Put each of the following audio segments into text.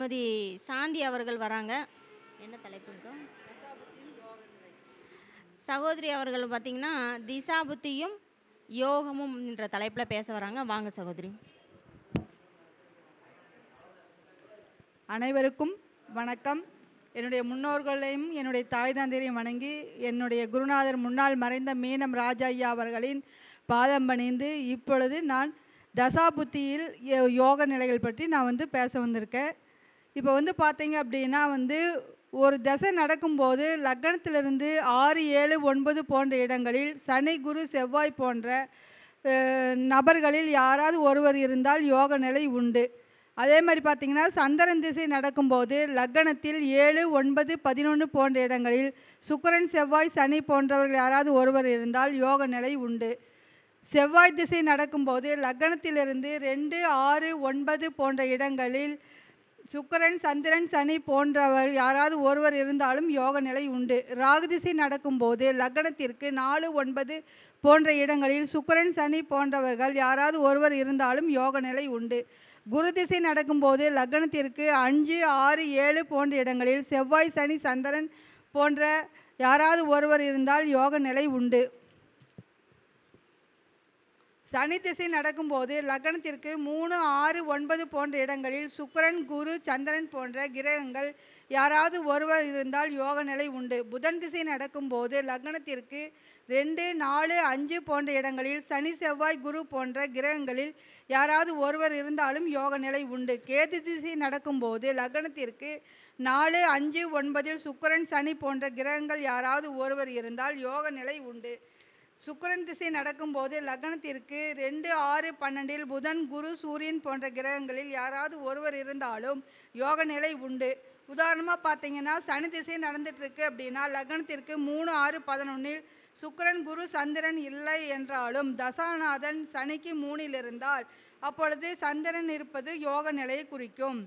திருமதி சாந்தி அவர்கள் வராங்க. என்ன தலைப்புங்க சகோதரி அவர்கள் பார்த்தீங்கன்னா திசா புத்தியும் யோகமும் என்ற தலைப்பில் பேச வராங்க. வாங்க சகோதரி. அனைவருக்கும் வணக்கம். என்னுடைய முன்னோர்களையும் என்னுடைய தாய் தந்தையரையும் வணங்கி என்னுடைய குருநாதர் முன்னால் மறைந்த மீனம் ராஜா ஐயா அவர்களின் பாதம் பணிந்து இப்பொழுது நான் தசாபுத்தியில் யோ- யோக நிலைகள் பற்றி நான் வந்து பேச வந்திருக்கேன். இப்போ வந்து பார்த்தீங்க அப்படின்னா வந்து ஒரு தசை நடக்கும்போது லக்னத்திலிருந்து ஆறு ஏழு ஒன்பது போன்ற இடங்களில் சனி குரு செவ்வாய் போன்ற நபர்களில் யாராவது ஒருவர் இருந்தால் யோக நிலை உண்டு. அதே மாதிரி பார்த்திங்கன்னா சந்திரன் திசை நடக்கும்போது லக்னத்தில் ஏழு ஒன்பது பதினொன்று போன்ற இடங்களில் சுக்கரன் செவ்வாய் சனி போன்றவர்கள் யாராவது ஒருவர் இருந்தால் யோக நிலை உண்டு. செவ்வாய் திசை நடக்கும்போது லக்னத்திலிருந்து ரெண்டு ஆறு ஒன்பது போன்ற இடங்களில் சுக்கரன் சந்திரன் சனி போன்றவர் யாராவது ஒருவர் இருந்தாலும் யோக நிலை உண்டு. ராகு திசை நடக்கும்போது லக்னத்திற்கு நாலு ஒன்பது போன்ற இடங்களில் சுக்கரன் சனி போன்றவர்கள் யாராவது ஒருவர் இருந்தாலும் யோக நிலை உண்டு. குரு திசை நடக்கும்போது லக்னத்திற்கு அஞ்சு ஆறு ஏழு போன்ற இடங்களில் செவ்வாய் சனி சந்திரன் போன்ற யாராவது ஒருவர் இருந்தால் யோக நிலை உண்டு. சனி திசை நடக்கும்போது லக்னத்திற்கு மூணு ஆறு ஒன்பது போன்ற இடங்களில் சுக்கரன் குரு சந்திரன் போன்ற கிரகங்கள் யாராவது ஒருவர் இருந்தால் யோக நிலை உண்டு. புதன் திசை நடக்கும்போது லக்னத்திற்கு ரெண்டு நாலு அஞ்சு போன்ற இடங்களில் சனி செவ்வாய் குரு போன்ற கிரகங்களில் யாராவது ஒருவர் இருந்தாலும் யோக நிலை உண்டு. கேது திசை நடக்கும்போது லக்னத்திற்கு நாலு அஞ்சு ஒன்பதில் சுக்கரன் சனி போன்ற கிரகங்கள் யாராவது ஒருவர் இருந்தால் யோக நிலை உண்டு. சுக்கரன் திசை நடக்கும்போது லக்னத்திற்கு ரெண்டு ஆறு பன்னெண்டில் புதன் குரு சூரியன் போன்ற கிரகங்களில் யாராவது ஒருவர் இருந்தாலும் யோக நிலை உண்டு. உதாரணமாக பார்த்தீங்கன்னா சனி திசை நடந்துட்டுருக்கு அப்படின்னா லக்னத்திற்கு மூணு ஆறு பதினொன்னில் சுக்கரன் குரு சந்திரன் இல்லை என்றாலும் தசாநாதன் சனிக்கு மூணில் இருந்தால் அப்பொழுது சந்திரன் இருப்பது யோக நிலையை குறிக்கும்.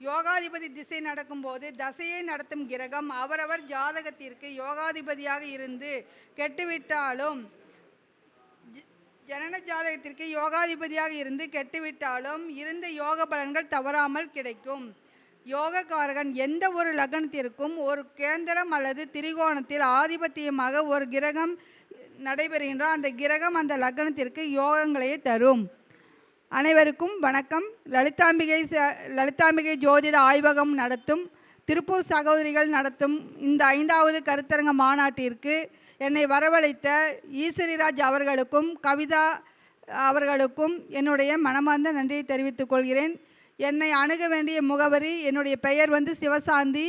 யோகாதிபதி திசை நடக்கும்போது தசையை நடத்தும் கிரகம் அவரவர் ஜாதகத்திற்கு யோகாதிபதியாக இருந்து கெட்டுவிட்டாலும் ஜனன ஜாதகத்திற்கு யோகாதிபதியாக இருந்து கெட்டுவிட்டாலும் இருந்த யோக பலன்கள் தவறாமல் கிடைக்கும். யோகக்காரகன் எந்த ஒரு லக்னத்திற்கும் ஒரு கேந்திரம் அல்லது திரிகோணத்தில் ஆதிபத்தியமாக ஒரு கிரகம் நடைபெறுகின்றோ அந்த கிரகம் அந்த லக்னத்திற்கு யோகங்களையே தரும். அனைவருக்கும் வணக்கம். லலிதாம்பிகை ச- லலிதாம்பிகை ஜோதிட ஆய்வகம் நடத்தும் திருப்பூர் சகோதரிகள் நடத்தும் இந்த ஐந்தாவது கருத்தரங்க மாநாட்டிற்கு என்னை வரவழைத்த ஈஸ்வரிராஜ் அவர்களுக்கும் கவிதா அவர்களுக்கும் என்னுடைய மனமார்ந்த நன்றியை தெரிவித்துக் கொள்கிறேன். என்னை அணுக வேண்டிய முகவரி என்னுடைய பெயர் வந்து சிவசாந்தி.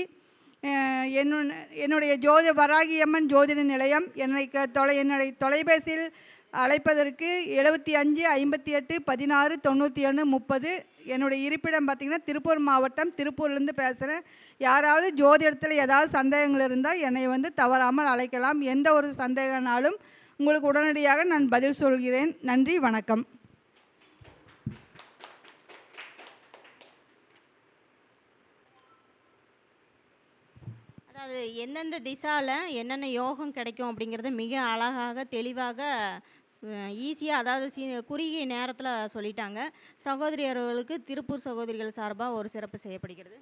என்னு என்னுடைய ஜோதி வராகியம்மன் ஜோதிட நிலையம். என்னை க தொலை என்னுடைய தொலைபேசியில் அழைப்பதற்கு எழுபத்தி அஞ்சு ஐம்பத்தி எட்டு பதினாறு தொண்ணூற்றி ஒன்று முப்பது. என்னுடைய இருப்பிடம் பார்த்திங்கன்னா திருப்பூர் மாவட்டம் திருப்பூர்லேருந்து பேசுகிறேன் யாராவது ஜோதிடத்தில் ஏதாவது சந்தேகங்கள் இருந்தால் என்னை வந்து தவறாமல் அழைக்கலாம். எந்த ஒரு சந்தேகனாலும் உங்களுக்கு உடனடியாக நான் பதில் சொல்கிறேன். நன்றி வணக்கம். அதாவது எந்தெந்த திசால என்னென்ன யோகம் கிடைக்கும் அப்படிங்கிறத மிக அழகாக தெளிவாக ஈஸியாக அதாவது சி குறுகிய நேரத்தில் சொல்லிட்டாங்க. சகோதரி அவர்களுக்கு திருப்பூர் சகோதரிகள் சார்பாக ஒரு சிறப்பு செய்யப்படுகிறது.